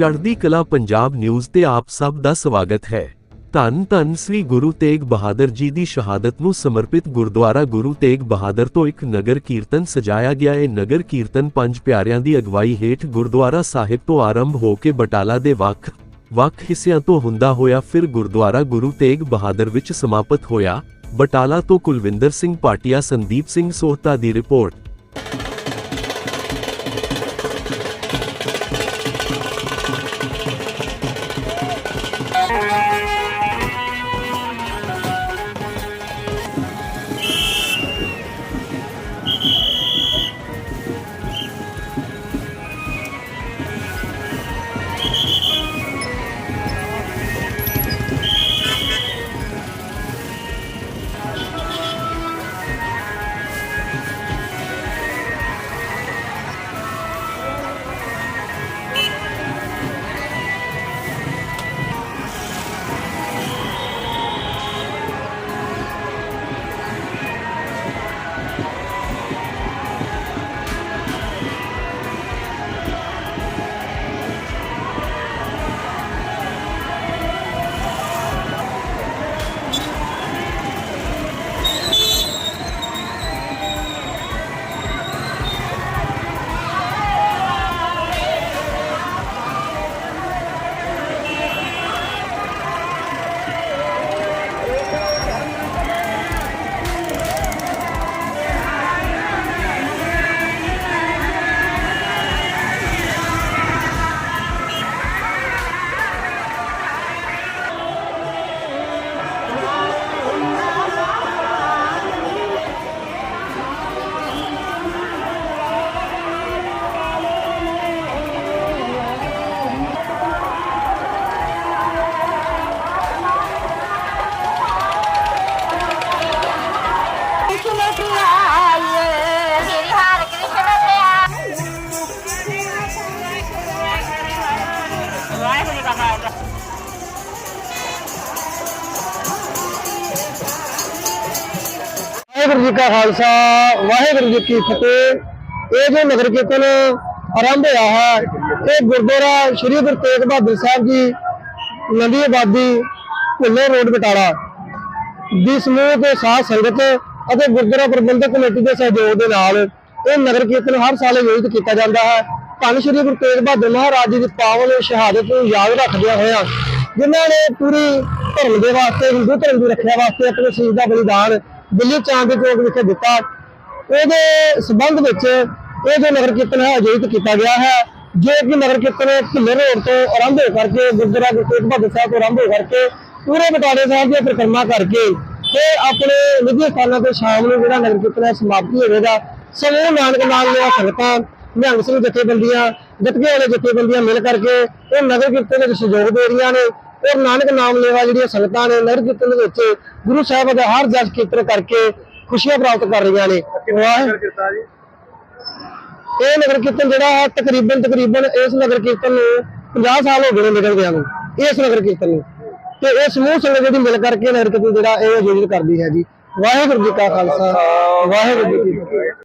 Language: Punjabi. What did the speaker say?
ਚੜ੍ਹਦੀ ਕਲਾ ਪੰਜਾਬ ਨਿਊਜ਼ ਤੇ ਆਪ ਸਭ ਦਾ ਸਵਾਗਤ ਹੈ। ਧੰਨ ਧੰਨ ਸ੍ਰੀ ਗੁਰੂ ਤੇਗ ਬਹਾਦਰ ਜੀ ਦੀ ਸ਼ਹਾਦਤ ਨੂੰ ਸਮਰਪਿਤ ਗੁਰਦੁਆਰਾ ਗੁਰੂ ਤੇਗ ਬਹਾਦਰ ਤੋਂ ਇੱਕ ਨਗਰ ਕੀਰਤਨ ਸਜਾਇਆ ਗਿਆ। ਇਹ ਨਗਰ ਕੀਰਤਨ ਪੰਜ ਪਿਆਰਿਆਂ ਦੀ ਅਗਵਾਈ ਹੇਠ ਗੁਰਦੁਆਰਾ ਸਾਹਿਬ ਤੋਂ ਆਰੰਭ ਹੋ ਕੇ ਬਟਾਲਾ ਦੇ ਵੱਖ ਵੱਖ ਹਿੱਸਿਆਂ ਤੋਂ ਹੁੰਦਾ ਹੋਇਆ, ਫਿਰ ਗੁਰਦੁਆਰਾ ਗੁਰੂ ਤੇਗ ਬਹਾਦਰ ਵਿੱਚ ਸਮਾਪਤ ਹੋਇਆ। ਬਟਾਲਾ ਤੋਂ ਕੁਲਵਿੰਦਰ ਸਿੰਘ ਪਾਟਿਆ, ਸੰਦੀਪ ਸਿੰਘ ਸੋਹਤਾ ਦੀ ਰਿਪੋਰਟ। ਵਾਹਿਗੁਰੂ ਜੀ ਕਾ ਖਾਲਸਾ, ਵਾਹਿਗੁਰੂ ਜੀ ਕੀ ਫਤਿਹ। ਇਹ ਜੋ ਨਗਰ ਕੀਰਤਨ ਆਰੰਭ ਹੋਇਆ ਹੈ, ਇਹ ਗੁਰਦੁਆਰਾ ਸ੍ਰੀ ਗੁਰੂ ਤੇਗ ਬਹਾਦਰ ਸਾਹਿਬ ਜੀ ਨੰਦੀ ਆਬਾਦੀ ਭੁੱਲੇ ਰੋਡ ਬਟਾਲਾ। ਦੀ ਸਮੂਹ ਤੇ ਸਾਧ ਸੰਗਤ ਅਤੇ ਗੁਰਦੁਆਰਾ ਪ੍ਰਬੰਧਕ ਕਮੇਟੀ ਦੇ ਸਹਿਯੋਗ ਦੇ ਨਾਲ ਇਹ ਨਗਰ ਕੀਰਤਨ ਹਰ ਸਾਲ ਆਯੋਜਿਤ ਕੀਤਾ ਜਾਂਦਾ ਹੈ। ਧੰਨ ਸ੍ਰੀ ਗੁਰੂ ਤੇਗ ਬਹਾਦਰ ਮਹਾਰਾਜ ਜੀ ਦੀ ਪਾਵਨ ਸ਼ਹਾਦਤ ਨੂੰ ਯਾਦ ਰੱਖਦਿਆਂ ਹੋਇਆਂ ਜਿਨ੍ਹਾਂ ਨੇ ਪੂਰੀ ਧਰਮ ਦੇ ਵਾਸਤੇ, ਹਿੰਦੂ ਧਰਮ ਦੀ ਰੱਖਿਆ ਵਾਸਤੇ ਆਪਣੇ ਸ਼ਹੀਦ ਦਾ ਬਲੀਦਾਨ ਦਿੱਲੀ ਚਾਂਦ ਦੇ ਚੌਕ ਵਿਖੇ ਦਿੱਤਾ। ਉਹਦੇ ਸਬੰਧ ਵਿੱਚ ਇਹ ਜੋ ਨਗਰ ਕੀਰਤਨ ਹੈ, ਆਯੋਜਿਤ ਕੀਤਾ ਗਿਆ ਹੈ, ਜੋ ਕਿ ਨਗਰ ਕੀਰਤਨ ਭੁੱਲੇ ਰੋਡ ਤੋਂ ਆਰੰਭ ਹੋ ਕਰਕੇ, ਗੁਰਦੁਆਰਾ ਗੁਰੂ ਤੇਗ ਬਹਾਦਰ ਸਾਹਿਬ ਤੋਂ ਆਰੰਭ ਹੋ ਕਰਕੇ ਪੂਰੇ ਬਟਾਲੇ ਸਾਹਿਬ ਦੀ ਪਰਿਕਰਮਾ ਕਰਕੇ ਤੇ ਆਪਣੇ ਨਿੱਜੀ ਸਥਾਨਾਂ ਤੇ ਸ਼ਾਮ ਨੂੰ ਜਿਹੜਾ ਨਗਰ ਕੀਰਤਨ ਸਮਾਪਤੀ ਹੋਵੇਗਾ ਸਮੂਹ ਨਾਨਕ ਨਾਮ ਲਿਆ ਸੰਗਤਾਂ ਨਿਹੰਗ ਸਿੰਘ ਜਥੇਬੰਦੀਆਂ ਗੱਤਕੇ ਵਾਲੇ ਜਥੇਬੰਦੀਆਂ ਮਿਲ ਕਰਕੇ ਇਹ ਨਗਰ ਕੀਰਤਨ ਵਿੱਚ ਸਹਿਯੋਗ ਦੇ ਰਹੀਆਂ ਨੇ। ਔਰ ਨਾਨਕ ਨਾਮ ਲੇਵਾ ਜਿਹੜੀਆਂ ਸੰਗਤਾਂ ਨੇ ਨਗਰ ਕੀਰਤਨ ਦੇ ਵਿੱਚ ਗੁਰੂ ਸਾਹਿਬ ਦਾ ਹਰ ਜਸ ਕੀਰਤਨ ਕਰਕੇ ਖੁਸ਼ੀਆਂ ਪ੍ਰਾਪਤ ਕਰ ਰਹੀਆਂ ਨੇ। ਇਹ ਨਗਰ ਕੀਰਤਨ ਜਿਹੜਾ ਹੈ ਤਕਰੀਬਨ ਤਕਰੀਬਨ ਇਸ ਨਗਰ ਕੀਰਤਨ ਨੂੰ 50 ਸਾਲ ਹੋ ਗਏ ਨੇ ਨਿਕਲਦਿਆਂ ਨੂੰ ਇਸ ਨਗਰ ਕੀਰਤਨ ਨੂੰ। ਤੇ ਇਹ ਸਮੂਹ ਸੰਗਤ ਜਿਹੜੀ ਮਿਲ ਕਰਕੇ ਨਗਰ ਕੀਰਤਨ ਜਿਹੜਾ ਇਹ ਆਯੋਜਿਤ ਕਰਦੀ ਹੈ ਜੀ। ਵਾਹਿਗੁਰੂ ਜੀ ਕਾ ਖਾਲਸਾ, ਵਾਹਿਗੁਰੂ ਜੀ ਕੀ ਫਤਿਹ।